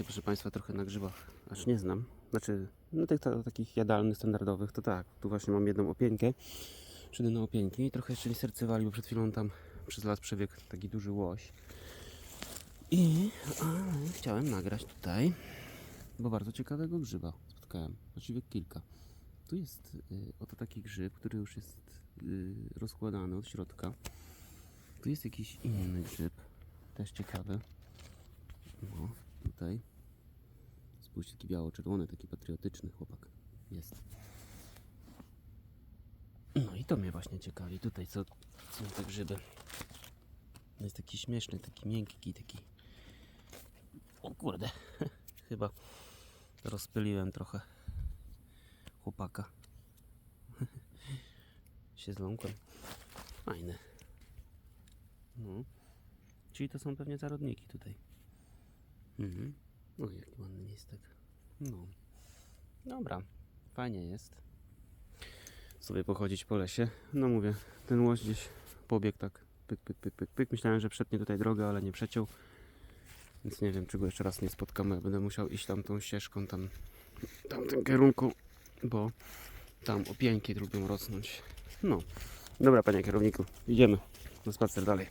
się, proszę Państwa, trochę na grzybach aż nie znam. Znaczy, no tych ta, takich jadalnych, standardowych, to tak. Tu właśnie mam jedną opieńkę, na opieńki i trochę jeszcze mi serce wali, bo przed chwilą tam przez las przebiegł taki duży łoś. I ale chciałem nagrać tutaj, bo bardzo ciekawego grzyba spotkałem, właściwie kilka. Tu jest y, oto taki grzyb, który już jest y, rozkładany od środka. Tu jest jakiś inny grzyb, też ciekawy. No, tutaj. Spójrz, taki biało-czerwony, taki patriotyczny chłopak jest. No i to mnie właśnie ciekawi. Tutaj co są te grzyby. No Jest taki śmieszny, taki miękki, taki... O kurde, chyba rozpyliłem trochę chłopaka. się zląkłem. Fajne. No. Czyli to są pewnie zarodniki tutaj. Mhm. No jaki ładny listek. No. Dobra. Fajnie jest. Sobie pochodzić po lesie. No mówię, ten łoś gdzieś pobiegł tak pyk, pyk, pyk, pyk, pyk. Myślałem, że przetnie tutaj drogę, ale nie przeciął. Więc nie wiem, czy go jeszcze raz nie spotkamy. Ja Będę musiał iść tamtą ścieżką, tam, tamtym kierunku, bo tam opieńki lubią rosnąć. No. Dobra, panie kierowniku, idziemy na spacer dalej.